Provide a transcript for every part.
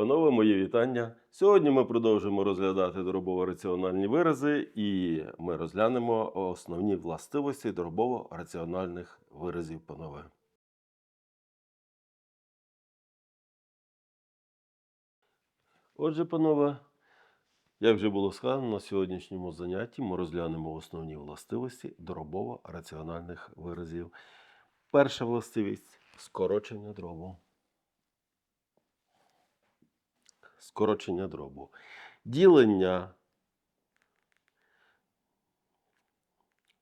Панове, мої вітання. Сьогодні ми продовжимо розглядати дробово-раціональні вирази, і ми розглянемо основні властивості дробово-раціональних виразів, панове. Отже, панове, як вже було сказано, на сьогоднішньому занятті ми розглянемо основні властивості дробово-раціональних виразів. Перша властивість скорочення дробу. Скорочення дробу. Ділення.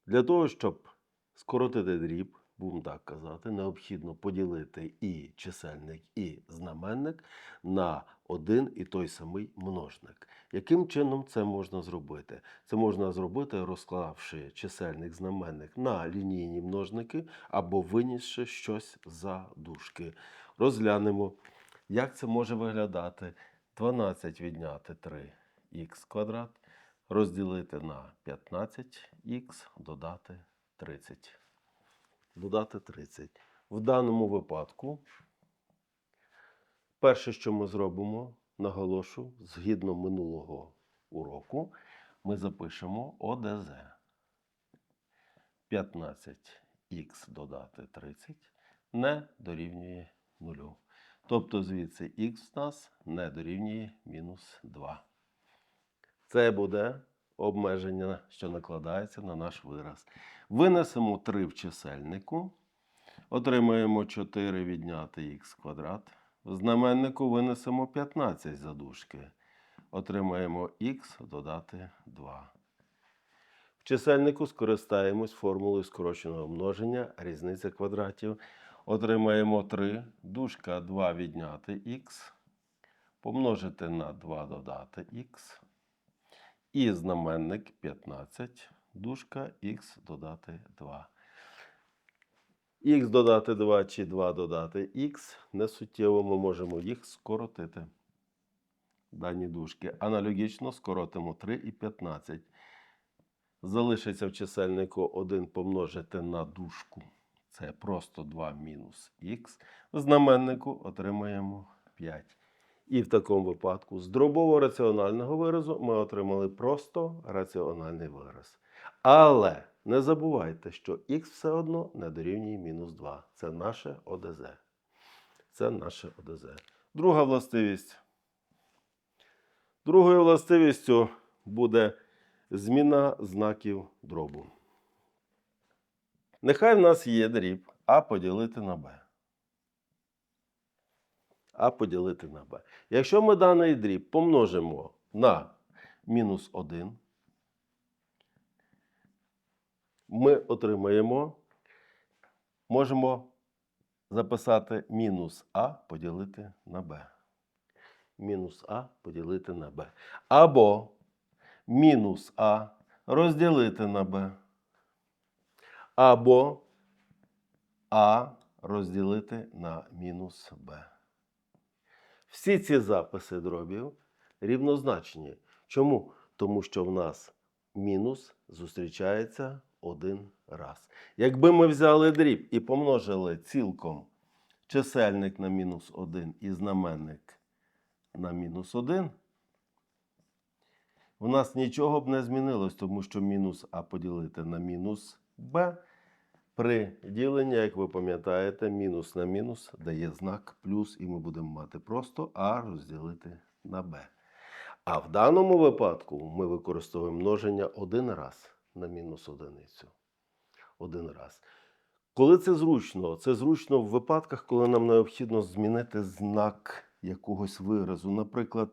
Для того, щоб скоротити дріб, будемо так казати, необхідно поділити і чисельник, і знаменник на один і той самий множник. Яким чином це можна зробити? Це можна зробити, розклавши чисельник знаменник на лінійні множники або винісши щось за дужки. Розглянемо, як це може виглядати. 12 відняти 3х квадрат, розділити на 15х, додати 30. Додати 30. В даному випадку, перше, що ми зробимо, наголошу, згідно минулого уроку, ми запишемо ОДЗ. 15х додати 30 не дорівнює нулю. Тобто звідси х в нас не дорівнює мінус 2. Це буде обмеження, що накладається на наш вираз. Винесемо 3 в чисельнику. Отримаємо 4 відняти х квадрат. В знаменнику винесемо 15 задушки. Отримаємо х додати 2. В чисельнику скористаємось формулою скороченого множення різниця квадратів. Отримаємо 3, дужка 2 відняти х, помножити на 2 додати х. І знаменник 15, дужка х додати 2. Х додати 2 чи 2 додати х не суттєво ми можемо їх скоротити. Дані дужки. Аналогічно скоротимо 3 і 15. Залишиться в чисельнику 1 помножити на дужку. Це просто 2 мінус х. В знаменнику отримаємо 5. І в такому випадку з дробово-раціонального виразу ми отримали просто раціональний вираз. Але не забувайте, що х все одно не дорівнює мінус 2. Це наше ОДЗ. Це наше ОДЗ. Друга властивість. Другою властивістю буде зміна знаків дробу. Нехай в нас є дріб А поділити на Б. А поділити на Б. Якщо ми даний дріб помножимо на мінус 1, ми отримаємо, можемо записати мінус А поділити на Б. Мінус А поділити на Б. Або мінус А розділити на Б або А розділити на мінус Б. Всі ці записи дробів рівнозначні. Чому? Тому що в нас мінус зустрічається один раз. Якби ми взяли дріб і помножили цілком чисельник на мінус 1 і знаменник на мінус 1, у нас нічого б не змінилось, тому що мінус А поділити на мінус Б. При діленні, як ви пам'ятаєте, мінус на мінус дає знак плюс, і ми будемо мати просто А розділити на Б. А в даному випадку ми використовуємо множення один раз на мінус одиницю. Один раз. Коли це зручно? Це зручно в випадках, коли нам необхідно змінити знак якогось виразу. Наприклад,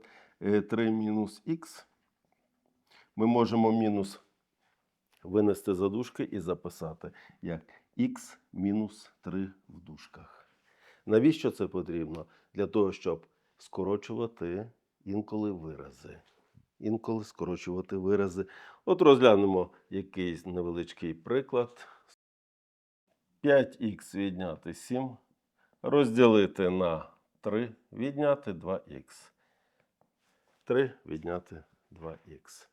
3 мінус х. Ми можемо мінус винести за дужки і записати як х мінус 3 в дужках. Навіщо це потрібно? Для того, щоб скорочувати інколи вирази. Інколи скорочувати вирази. От розглянемо якийсь невеличкий приклад. 5х відняти 7, розділити на 3, відняти 2х. 3 відняти 2х.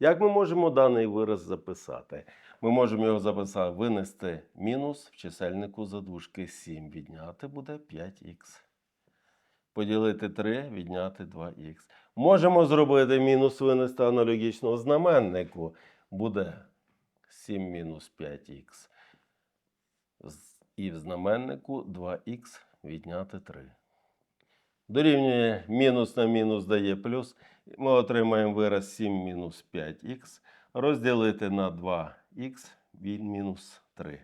Як ми можемо даний вираз записати? Ми можемо його записати, винести мінус в чисельнику задушки 7 відняти буде 5х. поділити 3, відняти 2х. Можемо зробити мінус винести аналогічного знаменнику. Буде 7 мінус 5х. І в знаменнику 2х відняти 3. Дорівнює мінус на мінус дає плюс. Ми отримаємо вираз 7 мінус 5х. Розділити на 2х від мінус 3.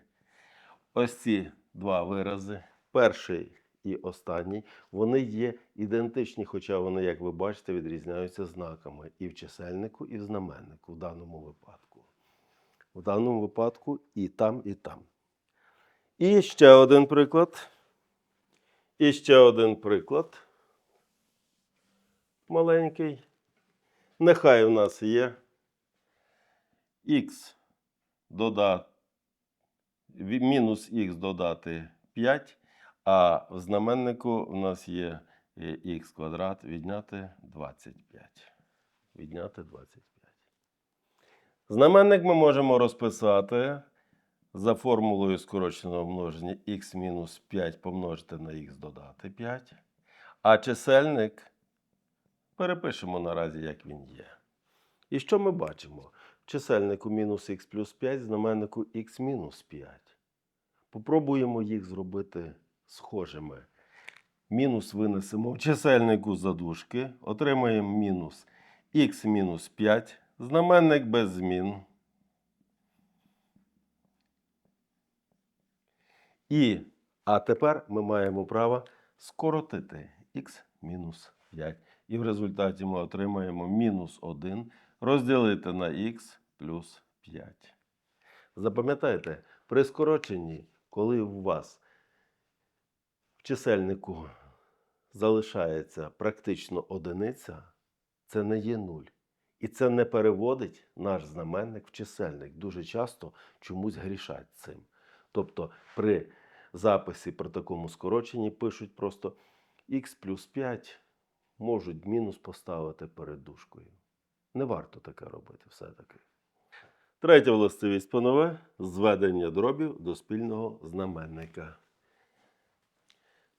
Ось ці два вирази, перший і останній, вони є ідентичні, хоча вони, як ви бачите, відрізняються знаками і в чисельнику, і в знаменнику в даному випадку. В даному випадку і там, і там. І ще один приклад. І ще один приклад. Маленький. Нехай у нас є х додати мінус х додати 5, а в знаменнику у нас є х квадрат відняти 25. Відняти 25. Знаменник ми можемо розписати за формулою скороченого множення х мінус 5 помножити на х додати 5. А чисельник перепишемо наразі, як він є. І що ми бачимо? В чисельнику мінус х плюс 5, знаменнику х мінус 5. Попробуємо їх зробити схожими. Мінус винесемо в чисельнику задушки, отримаємо мінус х мінус 5, знаменник без змін. І, а тепер ми маємо право скоротити х мінус 5. І в результаті ми отримаємо мінус 1 розділити на х плюс 5. Запам'ятайте, при скороченні, коли у вас в чисельнику залишається практично одиниця, це не є нуль. І це не переводить наш знаменник в чисельник. Дуже часто чомусь грішать цим. Тобто при записі при такому скороченні пишуть просто х плюс 5 можуть мінус поставити перед дужкою. Не варто таке робити все-таки. Третя властивість панове зведення дробів до спільного знаменника.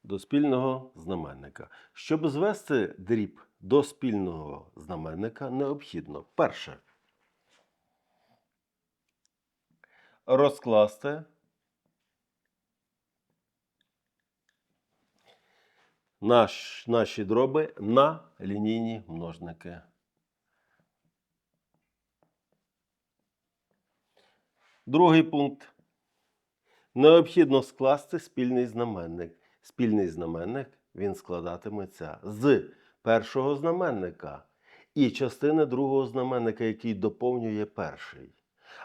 До спільного знаменника. Щоб звести дріб до спільного знаменника, необхідно перше розкласти наш, наші дроби на лінійні множники. Другий пункт. Необхідно скласти спільний знаменник. Спільний знаменник він складатиметься з першого знаменника і частини другого знаменника, який доповнює перший.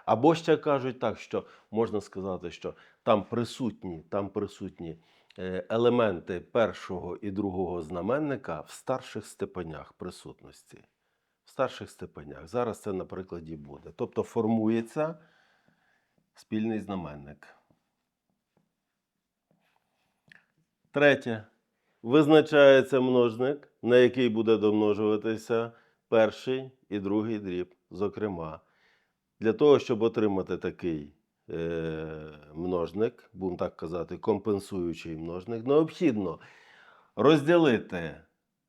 Або ще кажуть так, що можна сказати, що там присутні, там присутні елементи першого і другого знаменника в старших степенях присутності. В старших степенях. Зараз це на прикладі буде. Тобто формується спільний знаменник. Третє. Визначається множник, на який буде домножуватися перший і другий дріб. Зокрема, для того, щоб отримати такий е, множник, будемо так казати, компенсуючий множник, необхідно розділити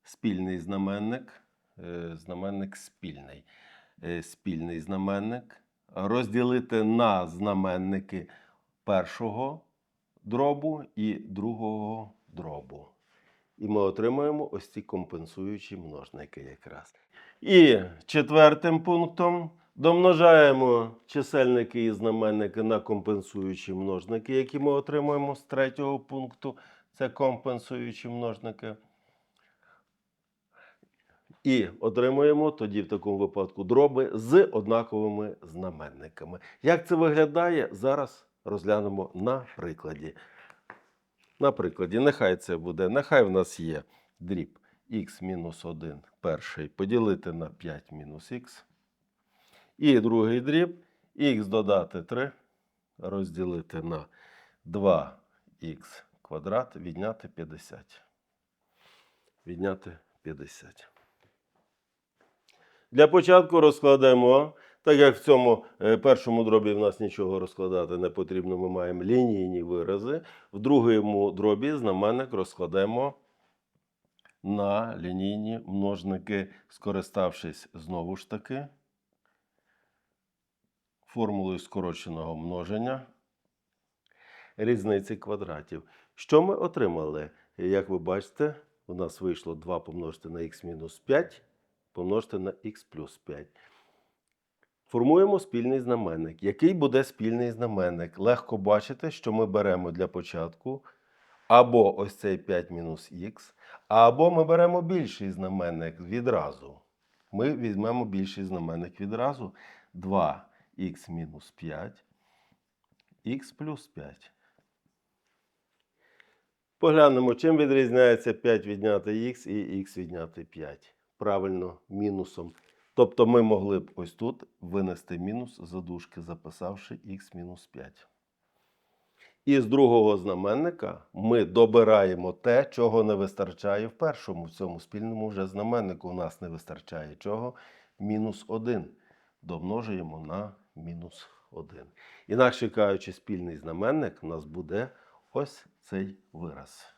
спільний знаменник, е, знаменник спільний, е, спільний знаменник, розділити на знаменники першого дробу і другого дробу. І ми отримуємо ось ці компенсуючі множники якраз. І четвертим пунктом домножаємо чисельники і знаменники на компенсуючі множники, які ми отримуємо з третього пункту. Це компенсуючі множники. І отримуємо тоді в такому випадку дроби з однаковими знаменниками. Як це виглядає, зараз розглянемо на прикладі. На прикладі, нехай це буде, нехай в нас є дріб х мінус 1 перший поділити на 5 мінус х. І другий дріб х додати 3 розділити на 2х квадрат відняти 50. Відняти 50. Для початку розкладемо, так як в цьому е, першому дробі в нас нічого розкладати не потрібно, ми маємо лінійні вирази. В другому дробі знаменник розкладемо на лінійні множники, скориставшись знову ж таки формулою скороченого множення різниці квадратів. Що ми отримали? Як ви бачите, у нас вийшло 2 помножити на х мінус 5 помножити на х плюс 5. Формуємо спільний знаменник. Який буде спільний знаменник? Легко бачити, що ми беремо для початку або ось цей 5 мінус х, або ми беремо більший знаменник відразу. Ми візьмемо більший знаменник відразу. 2х мінус 5, х плюс 5. Поглянемо, чим відрізняється 5 відняти х і х відняти 5. Правильно, мінусом. Тобто ми могли б ось тут винести мінус за дужки, записавши х мінус 5. І з другого знаменника ми добираємо те, чого не вистачає в першому. В цьому спільному вже знаменнику у нас не вистачає чого? Мінус 1. Домножуємо на мінус 1. Інакше кажучи, спільний знаменник у нас буде ось цей вираз.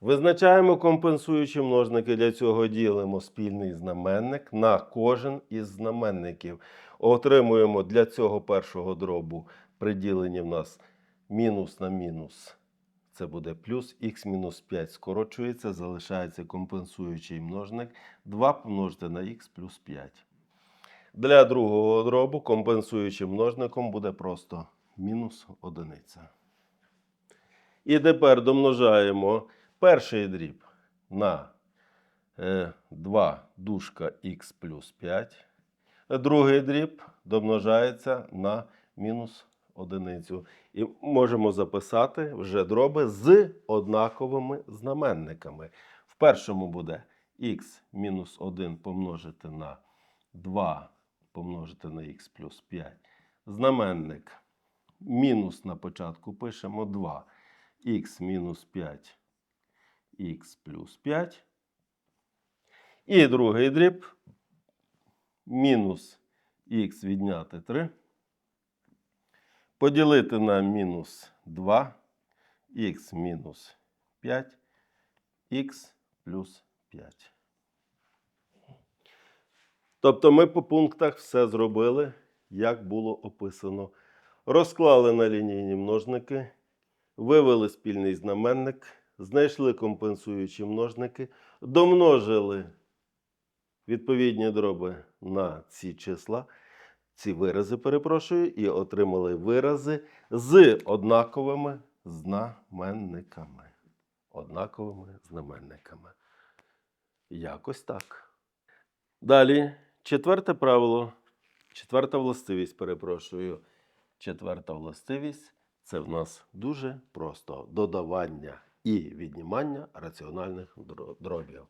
Визначаємо компенсуючі множники. Для цього ділимо спільний знаменник на кожен із знаменників. Отримуємо для цього першого дробу при діленні в нас мінус на мінус. Це буде плюс х мінус 5 скорочується, залишається компенсуючий множник 2 помножити на х плюс 5. Для другого дробу компенсуючим множником буде просто мінус одиниця. І тепер домножаємо перший дріб на е, 2 дужка х плюс 5. Другий дріб домножається на мінус одиницю. І можемо записати вже дроби з однаковими знаменниками. В першому буде х мінус 1 помножити на 2 помножити на х плюс 5. Знаменник мінус на початку пишемо 2 х мінус 5 х плюс 5. І другий дріб мінус х відняти 3. Поділити на мінус 2 х мінус 5 х плюс 5. Тобто ми по пунктах все зробили, як було описано. Розклали на лінійні множники, вивели спільний знаменник, знайшли компенсуючі множники, домножили відповідні дроби на ці числа, ці вирази, перепрошую, і отримали вирази з однаковими знаменниками. Однаковими знаменниками. Якось так. Далі, четверте правило, четверта властивість, перепрошую. Четверта властивість це в нас дуже просто додавання і віднімання раціональних дробів.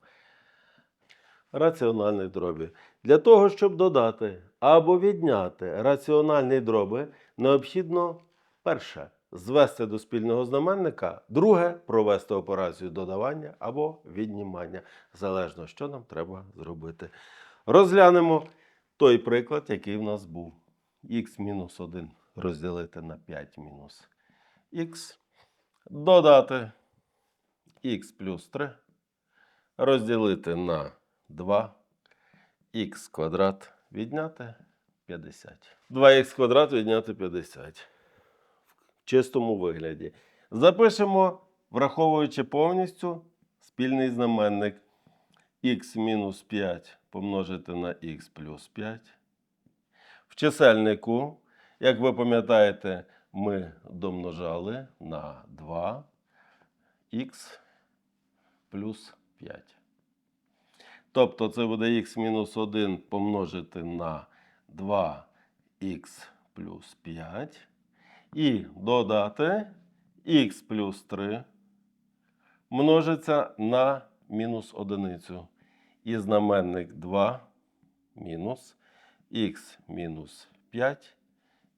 Раціональних дробів. Для того, щоб додати або відняти раціональні дроби, необхідно перше звести до спільного знаменника, друге провести операцію додавання або віднімання, залежно, що нам треба зробити. Розглянемо той приклад, який в нас був. х мінус 1 розділити на 5 мінус х. Додати х плюс 3 розділити на 2 х квадрат відняти 50. 2х квадрат відняти 50. В чистому вигляді. Запишемо, враховуючи повністю спільний знаменник х мінус 5 помножити на х плюс 5. В чисельнику, як ви пам'ятаєте, ми домножали на 2х плюс 5. Тобто це буде х мінус 1 помножити на 2х плюс 5. І додати х плюс 3 множиться на мінус одиницю. І знаменник 2 мінус х мінус 5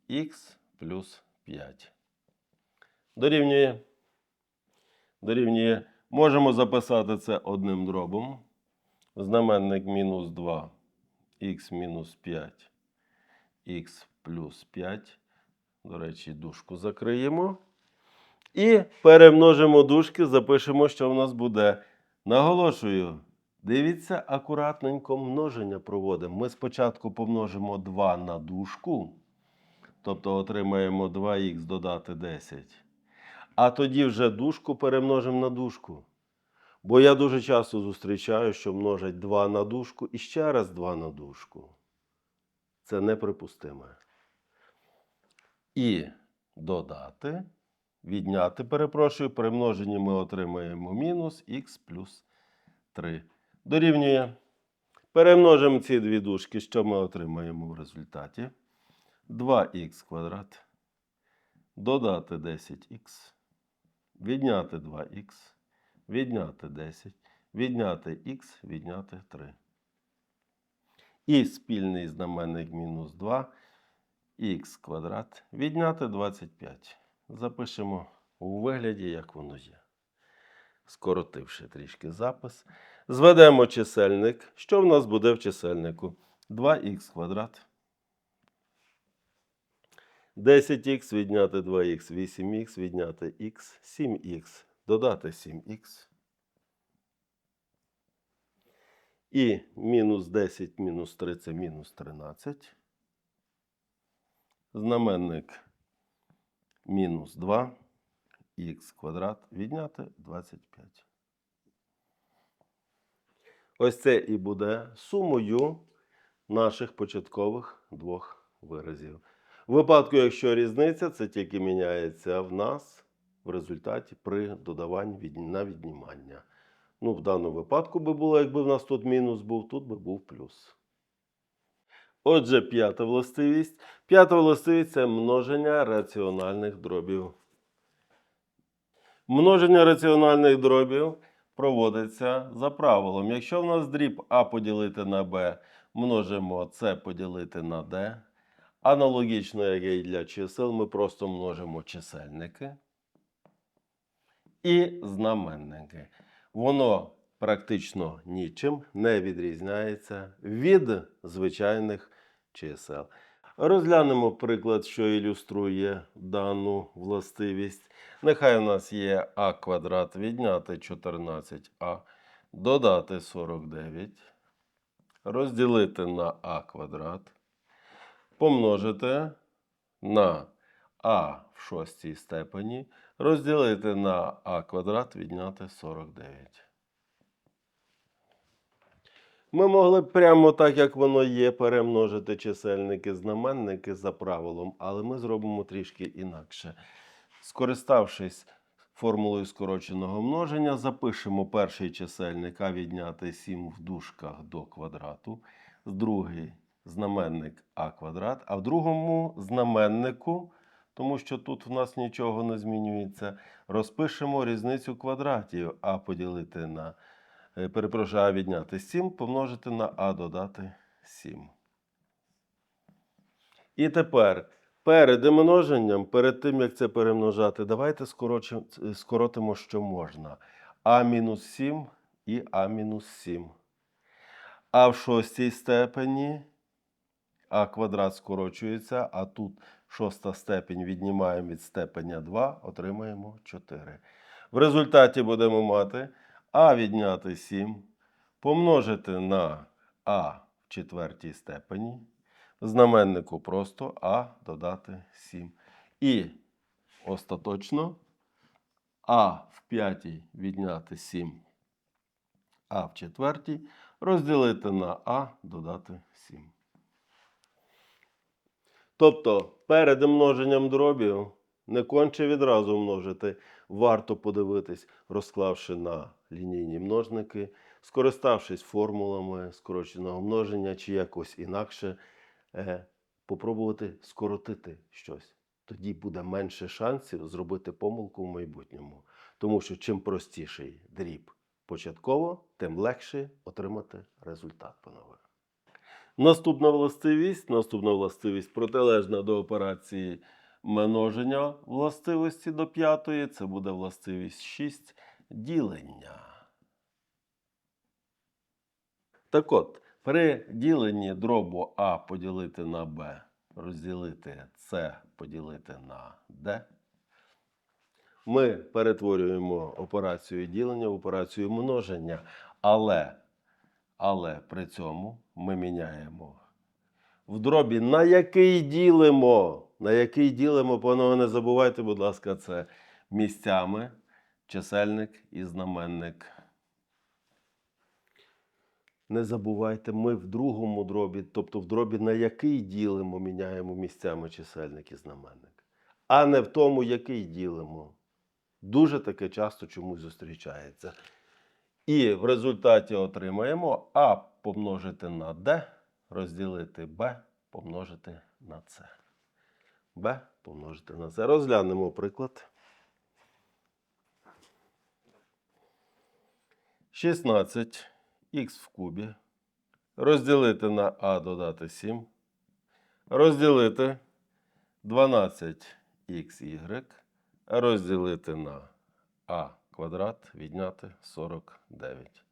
х плюс 5. Дорівнює. Дорівнює. Можемо записати це одним дробом. Знаменник мінус 2 х мінус 5 х плюс 5. До речі, дужку закриємо. І перемножимо дужки, запишемо, що в нас буде Наголошую, дивіться акуратненько множення проводимо. Ми спочатку помножимо 2 на дужку, тобто отримаємо 2х додати 10. А тоді вже дужку перемножимо на дужку. Бо я дуже часто зустрічаю, що множать 2 на дужку і ще раз 2 на дужку. Це неприпустимо. І додати, відняти, перепрошую, при множенні ми отримаємо мінус х плюс 3. Дорівнює. Перемножимо ці дві дужки, що ми отримаємо в результаті. 2х квадрат. Додати 10х. Відняти 2х. Відняти 10. Відняти х, відняти 3. І спільний знаменник мінус 2 х квадрат відняти 25. Запишемо у вигляді, як воно є. Скоротивши трішки запис. Зведемо чисельник. Що в нас буде в чисельнику? 2х квадрат. 10х відняти 2х, 8х відняти х, 7х. Додати 7х. І мінус 10 мінус 3 це мінус 13. Знаменник мінус 2 х квадрат відняти 25. Ось це і буде сумою наших початкових двох виразів. В випадку, якщо різниця, це тільки міняється в нас в результаті при додаванні на віднімання. Ну, в даному випадку би було, якби в нас тут мінус був, тут би був плюс. Отже, п'ята властивість. П'ята властивість це множення раціональних дробів. Множення раціональних дробів проводиться за правилом. Якщо в нас дріб А поділити на Б, множимо С поділити на Д. Аналогічно, як і для чисел, ми просто множимо чисельники і знаменники. Воно практично нічим не відрізняється від звичайних чисел. Розглянемо приклад, що ілюструє дану властивість. Нехай у нас є а квадрат відняти 14а, додати 49, розділити на а квадрат, помножити на а в шостій степені, розділити на а квадрат відняти 49. Ми могли б прямо так, як воно є, перемножити чисельники, знаменники за правилом, але ми зробимо трішки інакше. Скориставшись формулою скороченого множення, запишемо перший чисельник а відняти 7 в дужках до квадрату, другий знаменник а квадрат, а в другому знаменнику, тому що тут в нас нічого не змінюється, розпишемо різницю квадратів а поділити на Е, перепрошую, а відняти 7, помножити на а додати 7. І тепер перед множенням, перед тим, як це перемножати, давайте скоротимо, що можна. А мінус 7 і А-7. А в шостій степені А квадрат скорочується, а тут шоста степень віднімаємо від степеня 2, отримаємо 4. В результаті будемо мати а відняти 7 помножити на а в четвертій степені. Знаменнику просто а додати 7. І остаточно а в п'ятій відняти 7, а в четвертій розділити на а додати 7. Тобто перед множенням дробів не конче відразу множити. Варто подивитись, розклавши на лінійні множники, скориставшись формулами скороченого множення чи якось інакше, попробувати скоротити щось. Тоді буде менше шансів зробити помилку в майбутньому. Тому що чим простіший дріб початково, тим легше отримати результат панове. Наступна властивість, наступна властивість протилежна до операції множення властивості до п'ятої, це буде властивість 6 ділення. Так от, при діленні дробу А поділити на Б, розділити С поділити на Д, ми перетворюємо операцію ділення в операцію множення, але, але при цьому ми міняємо в дробі, на який ділимо, на який ділимо, панове, не забувайте, будь ласка, це місцями чисельник і знаменник. Не забувайте, ми в другому дробі, тобто в дробі, на який ділимо, міняємо місцями чисельник і знаменник, а не в тому, який ділимо. Дуже таке часто чомусь зустрічається. І в результаті отримаємо А помножити на Д, розділити Б помножити на С. Б помножити на С. Розглянемо приклад. 16 х в кубі. Розділити на А додати 7. Розділити 12xy. Розділити на А квадрат відняти 49.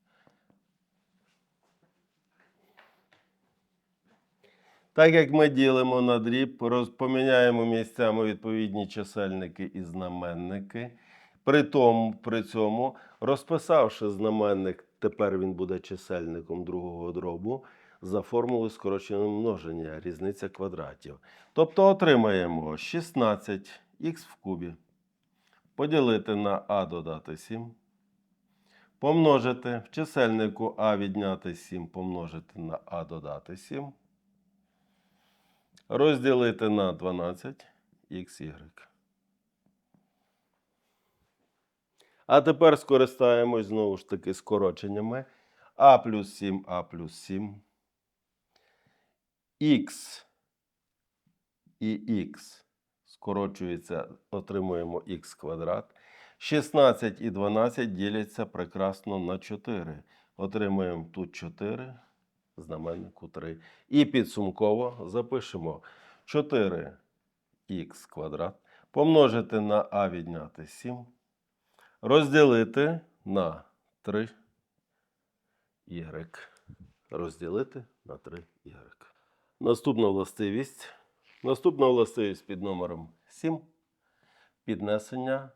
Так як ми ділимо на дріб, роз- поміняємо місцями відповідні чисельники і знаменники. При, тому, при цьому, розписавши знаменник, тепер він буде чисельником другого дробу за формулою скороченого множення, різниця квадратів. Тобто отримаємо 16х в кубі. Поділити на а додати 7. Помножити в чисельнику а відняти 7, помножити на а додати 7 розділити на 12 xy. А тепер скористаємось знову ж таки скороченнями. А плюс 7, А плюс 7. Х і х скорочується, отримуємо х квадрат. 16 і 12 діляться прекрасно на 4. Отримуємо тут 4 знаменнику 3. І підсумково запишемо 4х квадрат помножити на а відняти 7, розділити на 3 y. Розділити на 3 y. Наступна властивість. Наступна властивість під номером 7. Піднесення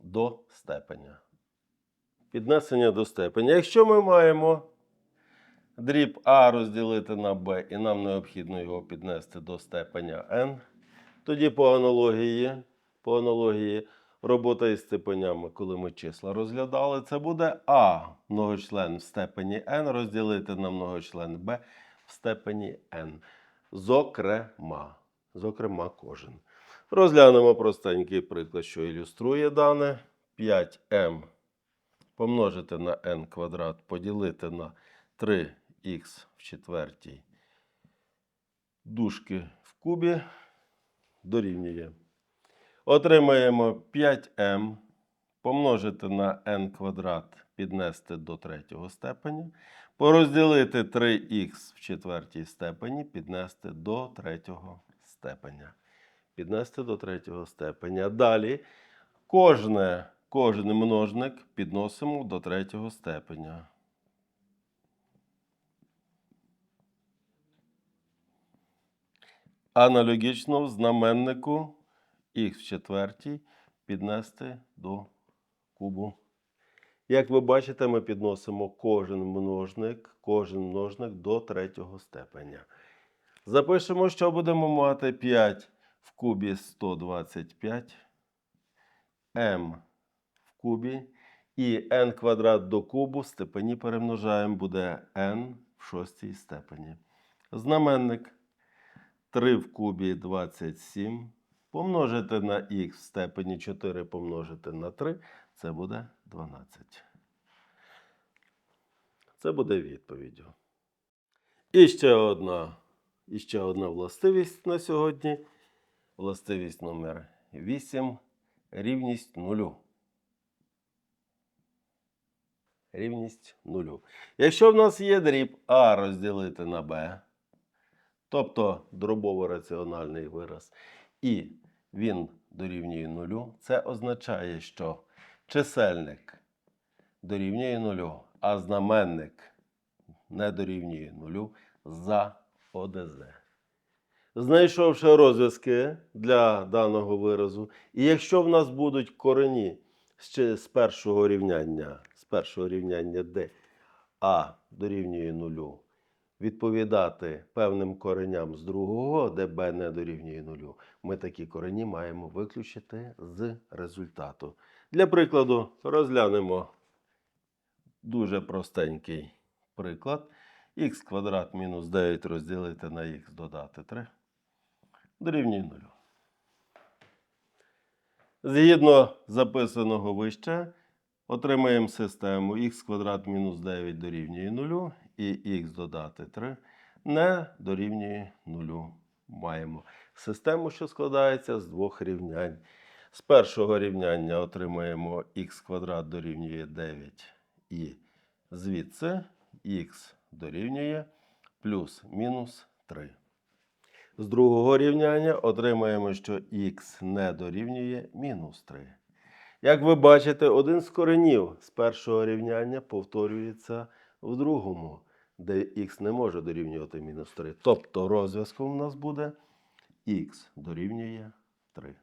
до степеня. Піднесення до степеня. Якщо ми маємо дріб А розділити на Б, і нам необхідно його піднести до степеня n. Тоді по аналогії, по аналогії робота із степенями, коли ми числа розглядали, це буде А многочлен в степені n розділити на многочлен Б в степені n. Зокрема, зокрема, кожен. Розглянемо простенький приклад, що ілюструє дане. 5m помножити на n квадрат, поділити на 3х в четвертій дужки в кубі дорівнює. Отримаємо 5m помножити на n квадрат піднести до третього степеня. Порозділити 3х в четвертій степені піднести до третього степеня. Піднести до третього степеня. Далі кожне, кожен множник підносимо до третього степеня. Аналогічно в знаменнику х в четвертій піднести до кубу. Як ви бачите, ми підносимо кожен множник, кожен множник до третього степеня. Запишемо, що будемо мати 5 в кубі 125, m в кубі і n квадрат до кубу в степені перемножаємо, буде n в шостій степені. Знаменник 3 в кубі 27. Помножити на х в степені 4 помножити на 3, це буде 12. Це буде відповіддю. І ще одна, і ще одна властивість на сьогодні. Властивість номер 8. Рівність нулю. Рівність нулю. Якщо в нас є дріб А розділити на Б, тобто дробово-раціональний вираз, і він дорівнює нулю, це означає, що чисельник дорівнює нулю, а знаменник не дорівнює нулю за ОДЗ. Знайшовши розв'язки для даного виразу, і якщо в нас будуть корені з першого рівняння, з першого рівняння d, а дорівнює нулю, відповідати певним кореням з другого, де b не дорівнює нулю, ми такі корені маємо виключити з результату. Для прикладу, розглянемо дуже простенький приклад. х квадрат мінус 9 розділити на х додати 3 дорівнює 0. Згідно записаного вище, отримаємо систему х квадрат мінус 9 дорівнює 0 і х додати 3 не дорівнює 0. Маємо систему, що складається з двох рівнянь. З першого рівняння отримаємо х квадрат дорівнює 9 і звідси х дорівнює плюс-мінус 3. З другого рівняння отримаємо, що х не дорівнює мінус 3. Як ви бачите, один з коренів з першого рівняння повторюється в другому, де х не може дорівнювати мінус 3. Тобто розв'язком у нас буде х дорівнює 3.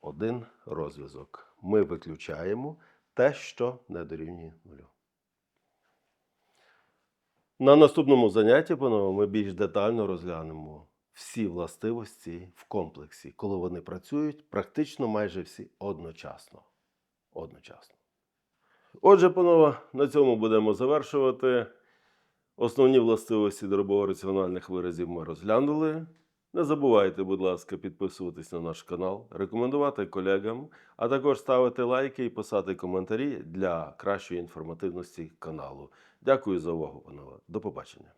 Один розв'язок. Ми виключаємо те, що не дорівнює нулю. На наступному занятті, панове, ми більш детально розглянемо всі властивості в комплексі, коли вони працюють практично майже всі одночасно. Одночасно. Отже, панове, на цьому будемо завершувати. Основні властивості дробово-раціональних виразів ми розглянули. Не забувайте, будь ласка, підписуватись на наш канал, рекомендувати колегам, а також ставити лайки і писати коментарі для кращої інформативності каналу. Дякую за увагу, панове. До побачення.